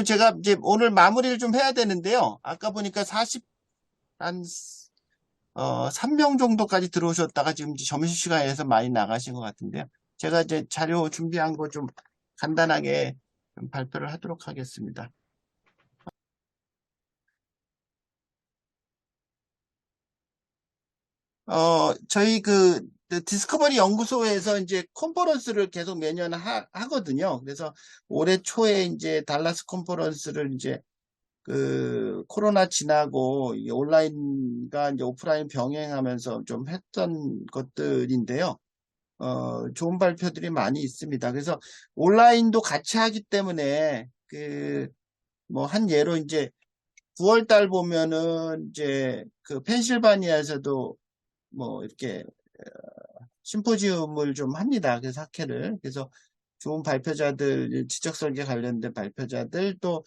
제가 이제 오늘 마무리를 좀 해야 되는데요. 아까 보니까 40, 한, 어, 3명 정도까지 들어오셨다가 지금 점심시간에서 많이 나가신 것 같은데요. 제가 이제 자료 준비한 거 좀 간단하게 좀 발표를 하도록 하겠습니다. 어, 저희 그, 그 디스커버리 연구소에서 이제 컨퍼런스를 계속 매년 하, 하거든요. 그래서 올해 초에 이제 달라스 컨퍼런스를 이제 그 코로나 지나고 이 온라인과 이제 오프라인 병행하면서 좀 했던 것들인데요. 어, 좋은 발표들이 많이 있습니다. 그래서 온라인도 같이 하기 때문에 그 뭐 한 예로 이제 9월 달 보면은 이제 그 펜실바니아에서도 뭐 이렇게 어, 심포지움을 좀 합니다. 그래서 학회를. 그래서 좋은 발표자들, 지적설계 관련된 발표자들 또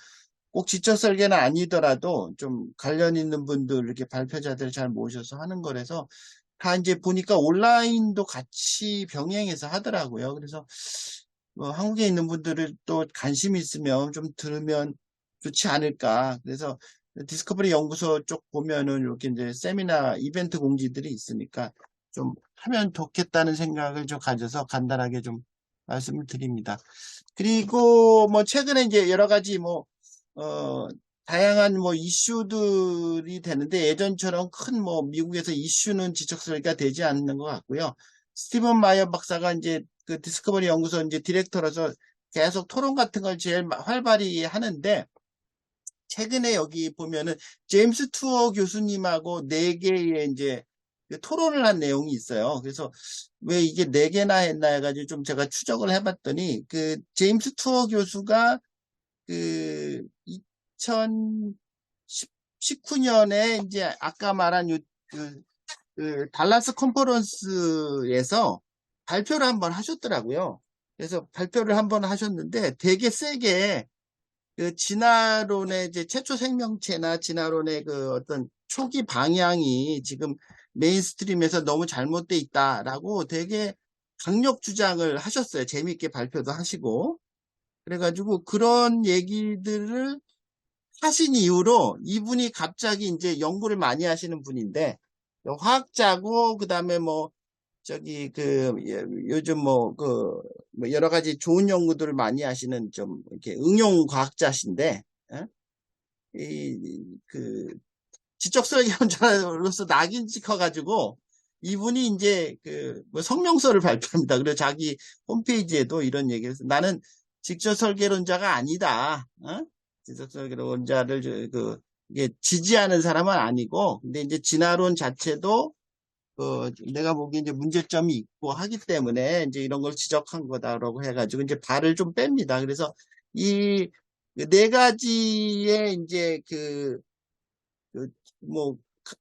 꼭 지적설계는 아니더라도 좀 관련 있는 분들 이렇게 발표자들 잘 모셔서 하는 거라서 다 이제 보니까 온라인도 같이 병행해서 하더라고요. 그래서 뭐 한국에 있는 분들을 또 관심 있으면 좀 들으면 좋지 않을까. 그래서 디스커버리 연구소 쪽 보면은 이렇게 이제 세미나 이벤트 공지들이 있으니까 좀 하면 좋겠다는 생각을 좀 가져서 간단하게 좀 말씀을 드립니다. 그리고 뭐 최근에 이제 여러 가지 뭐, 어, 다양한 뭐 이슈들이 되는데 예전처럼 큰 뭐 미국에서 이슈는 지적설계가 되지 않는 것 같고요. 스티븐 마이어 박사가 이제 그 디스커버리 연구소 이제 디렉터로서 계속 토론 같은 걸 제일 활발히 하는데 최근에 여기 보면은 제임스 투어 교수님하고 네 개의 이제 그 토론을 한 내용이 있어요. 그래서 왜 이게 네 개나 했나 해가지고 좀 제가 추적을 해봤더니 그 제임스 투어 교수가 그 2019년에 이제 아까 말한 요, 그, 그 달라스 컨퍼런스에서 발표를 한번 하셨더라고요. 그래서 발표를 한번 하셨는데 되게 세게 그 진화론의 이제 최초 생명체나 진화론의 그 어떤 초기 방향이 지금 메인스트림에서 너무 잘못돼 있다라고 되게 강력 주장을 하셨어요. 재미있게 발표도 하시고. 그래가지고 그런 얘기들을 하신 이후로 이분이 갑자기 이제 연구를 많이 하시는 분인데 화학자고 그다음에 뭐 저기 그 요즘 뭐그 뭐 여러 가지 좋은 연구들을 많이 하시는 좀 이렇게 응용 과학자신데 이 그 지적설계론자로서 낙인 찍혀가지고 이분이 이제 그 뭐 성명서를 발표합니다. 그래서 자기 홈페이지에도 이런 얘기를 해서 나는 직접 설계론자가 아니다. 어? 직접 설계론자를 그 이게 지지하는 사람은 아니고 근데 이제 진화론 자체도 그 내가 보기에 이제 문제점이 있고 하기 때문에 이제 이런 걸 지적한 거다라고 해가지고 이제 발을 좀 뺍니다. 그래서 이 네 가지의 이제 그, 그, 뭐,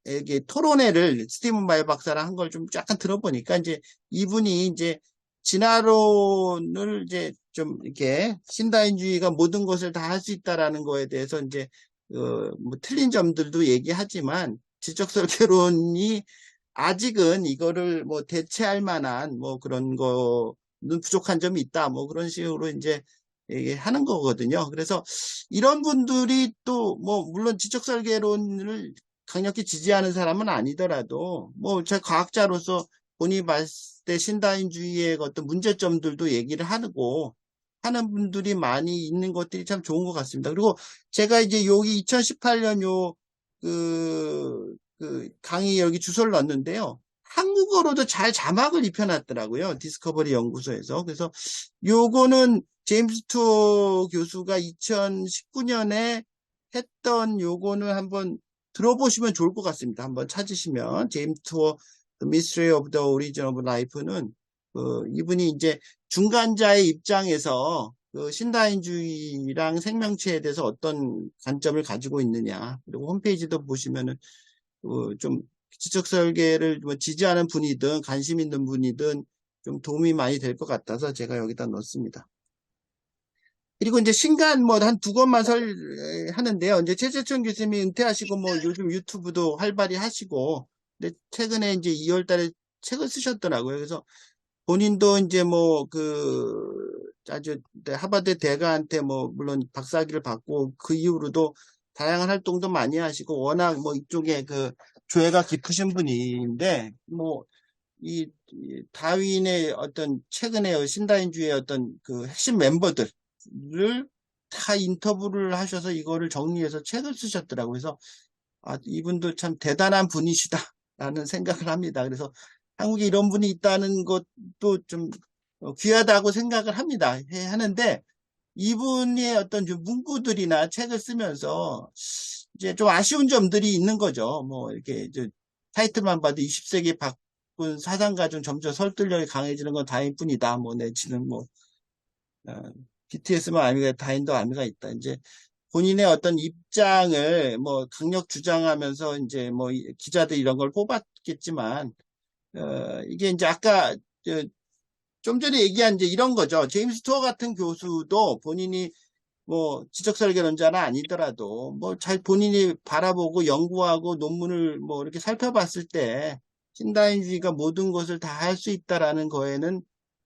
이게 토론회를 스티븐 마이 박사랑 한 걸 좀 약간 들어보니까 이제 이분이 이제 진화론을 이제 좀 이렇게 신다인주의가 모든 것을 다 할 수 있다라는 거에 대해서 이제 어, 뭐 틀린 점들도 얘기하지만 지적 설계론이 아직은 이거를 뭐 대체할 만한 뭐 그런 거는 부족한 점이 있다. 뭐 그런 식으로 이제 하는 거거든요. 그래서 이런 분들이 또 뭐 물론 지적 설계론을 강력히 지지하는 사람은 아니더라도 뭐 제 과학자로서 본인이 봤을 때 신다인주의의 어떤 문제점들도 얘기를 하고 하는 분들이 많이 있는 것들이 참 좋은 것 같습니다. 그리고 제가 이제 여기 2018년 요 그 그 강의 여기 주소를 넣었는데요. 한국어로도 잘 자막을 입혀놨더라고요. 디스커버리 연구소에서. 그래서 요거는 제임스 투어 교수가 2019년에 했던 요거는 한번 들어보시면 좋을 것 같습니다. 한번 찾으시면 제임스 투어 The Mystery of the Origin of Life는 그 이분이 이제 중간자의 입장에서 그 신다인주의랑 생명체에 대해서 어떤 관점을 가지고 있느냐 그리고 홈페이지도 보시면은 어, 좀 지적 설계를 뭐 지지하는 분이든 관심 있는 분이든 좀 도움이 많이 될 것 같아서 제가 여기다 넣습니다. 그리고 이제 신간 뭐 한 두 권만 설 하는데요. 이제 최재천 교수님이 은퇴하시고 뭐 요즘 유튜브도 활발히 하시고 근데 최근에 이제 2월 달에 책을 쓰셨더라고요. 그래서 본인도 이제 뭐 그 아주 네, 하버드 대가한테 뭐 물론 박사학위를 받고 그 이후로도 다양한 활동도 많이 하시고 워낙 뭐 이쪽에 그 조예가 깊으신 분인데 뭐 이 다윈의 어떤 최근에 신다인주의 어떤 그 핵심 멤버들 을 다 인터뷰를 하셔서 이거를 정리해서 책을 쓰셨더라고요. 그래서 아, 이분도 참 대단한 분이시다라는 생각을 합니다. 그래서 한국에 이런 분이 있다는 것도 좀 어, 귀하다고 생각을 합니다. 해 하는데 이분의 어떤 좀 문구들이나 책을 쓰면서 이제 좀 아쉬운 점들이 있는 거죠. 뭐 이렇게 타이틀만 봐도 20세기 바꾼 사상가 중 점점 설득력이 강해지는 건 다인뿐이다. 뭐 내지는 뭐 어, BTS만 아미가 다인도 아미가 있다. 이제 본인의 어떤 입장을 뭐 강력 주장하면서 이제 뭐 기자들 이런 걸 뽑았겠지만 어, 이게 이제 아까 좀 전에 얘기한 이제 이런 거죠. 제임스 투어 같은 교수도 본인이 뭐 지적 설계론자는 아니더라도 뭐 잘 본인이 바라보고 연구하고 논문을 뭐 이렇게 살펴봤을 때 신다인주의가 모든 것을 다 할 수 있다라는 거에는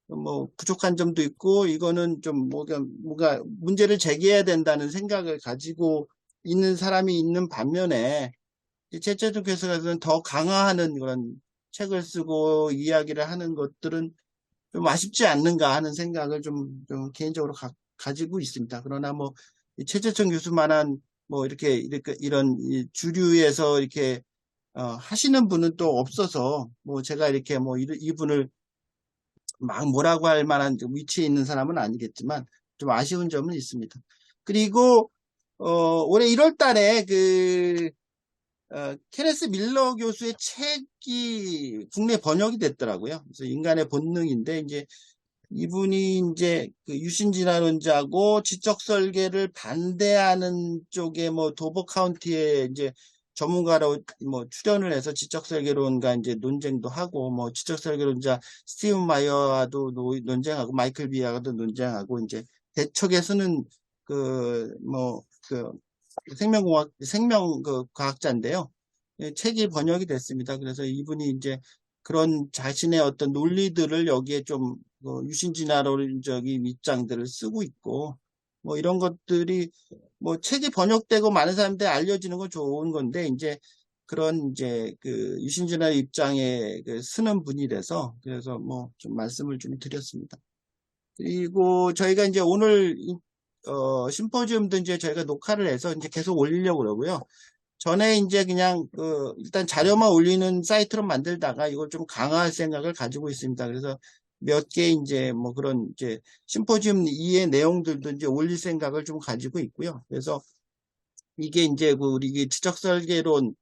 뭐 부족한 점도 있고 이거는 좀 뭔가 문제를 제기해야 된다는 생각을 가지고 있는 사람이 있는 반면에 제체적 교수가는 더 강화하는 그런 책을 쓰고 이야기를 하는 것들은 좀 아쉽지 않는가 하는 생각을 좀, 좀 개인적으로 가, 지고 있습니다. 그러나 뭐 최재천 교수만한 뭐 이렇게 이렇게 이런 주류에서 이렇게 어, 하시는 분은 또 없어서 뭐 제가 이렇게 뭐 이 분을 막 뭐라고 할 만한 위치에 있는 사람은 아니겠지만 좀 아쉬운 점은 있습니다. 그리고 어, 올해 1월 달에 그 어, 케네스 밀러 교수의 책이 국내 번역이 됐더라고요. 그래서 인간의 본능인데 이제 이분이 이제 그 유신진화론자고 지적 설계를 반대하는 쪽에 뭐 도버 카운티에 이제 전문가로 뭐 출연을 해서 지적 설계론과 이제 논쟁도 하고 뭐 지적 설계론자 스티븐 마이어와도 논쟁하고 마이클 비아가도 논쟁하고 이제 대척에 쓰는 그 뭐 그 생명공학, 생명 그 과학자인데요. 예, 책이 번역이 됐습니다. 그래서 이분이 이제 그런 자신의 어떤 논리들을 여기에 좀뭐 유신진화론적인 입장들을 쓰고 있고 뭐 이런 것들이 뭐 책이 번역되고 많은 사람들이 알려지는 건 좋은 건데 이제 그런 이제 그 유신진화 입장에 그 쓰는 분이라서 그래서 뭐 좀 말씀을 좀 드렸습니다. 그리고 저희가 이제 오늘 어, 심포지움도 이제 저희가 녹화를 해서 이제 계속 올리려고 그러고요. 전에 이제 그냥 그 일단 자료만 올리는 사이트로 만들다가 이걸 좀 강화할 생각을 가지고 있습니다. 그래서 몇 개 이제 뭐 그런 이제 심포지움 2의 내용들도 이제 올릴 생각을 좀 가지고 있고요. 그래서 이게 이제 그 우리 지적 설계론이나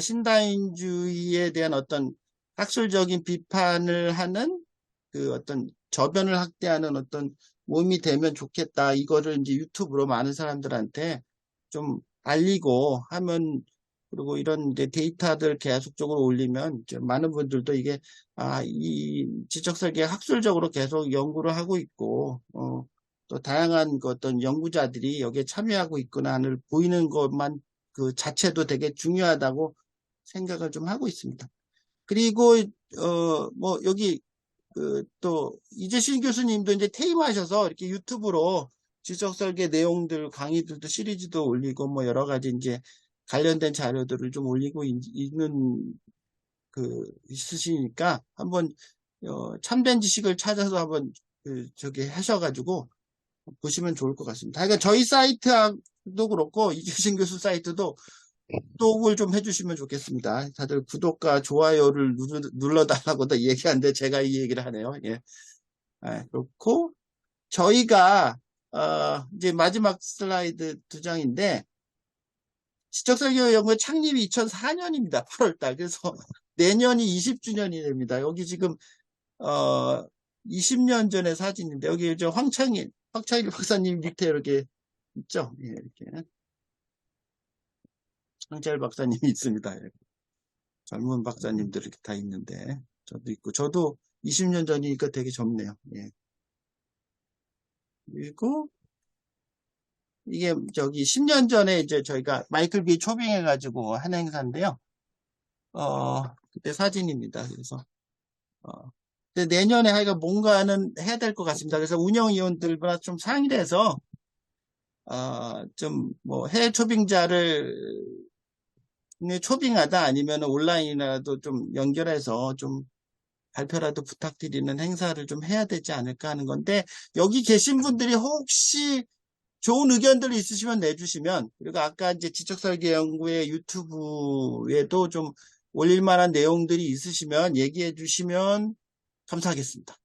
신다인주의에 대한 어떤 학술적인 비판을 하는 그 어떤 저변을 확대하는 어떤 모임이 되면 좋겠다. 이거를 이제 유튜브로 많은 사람들한테 좀 알리고 하면 그리고 이런 이제 데이터들 계속적으로 올리면 많은 분들도 이게 아, 이 지적 설계 학술적으로 계속 연구를 하고 있고 어, 또 다양한 그 어떤 연구자들이 여기에 참여하고 있구나를 보이는 것만 그 자체도 되게 중요하다고 생각을 좀 하고 있습니다. 그리고 어 뭐 여기 그 또 이재신 교수님도 이제 퇴임하셔서 이렇게 유튜브로 지적 설계 내용들 강의들도 시리즈도 올리고 뭐 여러 가지 이제 관련된 자료들을 좀 올리고 있, 는 그 있으시니까 한번 어, 참된 지식을 찾아서 한번 그 저기 하셔가지고 보시면 좋을 것 같습니다. 그러니까 저희 사이트도 그렇고 이재신 교수 사이트도 구독을 좀 해주시면 좋겠습니다. 다들 구독과 좋아요를 눌러, 달라고도 얘기하는데 제가 이 얘기를 하네요. 예. 아, 그렇고 저희가 어, 이제 마지막 슬라이드 두 장인데 지적설계 연구의 창립이 2004년입니다. 8월달. 그래서 내년이 20주년이 됩니다. 여기 지금 어 20년 전의 사진인데 여기 저 황창일, 황창일 박사님 밑에 이렇게 있죠. 예, 이렇게. 황철 박사님이 있습니다. 젊은 박사님들 이렇게 다 있는데 저도 있고 저도 20년 전이니까 되게 젊네요. 예. 그리고 이게 저기 10년 전에 이제 저희가 마이클 비 초빙해 가지고 한 행사인데요. 어 그때 사진입니다. 그래서 어, 근데 내년에 하여간 뭔가는 해야 될 것 같습니다. 그래서 운영위원들과 좀 상의를 해서, 어, 좀, 뭐, 해외 초빙자를 국내 초빙하다 아니면 온라인이라도 좀 연결해서 좀 발표라도 부탁드리는 행사를 좀 해야 되지 않을까 하는 건데, 여기 계신 분들이 혹시 좋은 의견들 있으시면 내주시면, 그리고 아까 이제 지적설계 연구의 유튜브에도 좀 올릴 만한 내용들이 있으시면 얘기해 주시면 감사하겠습니다.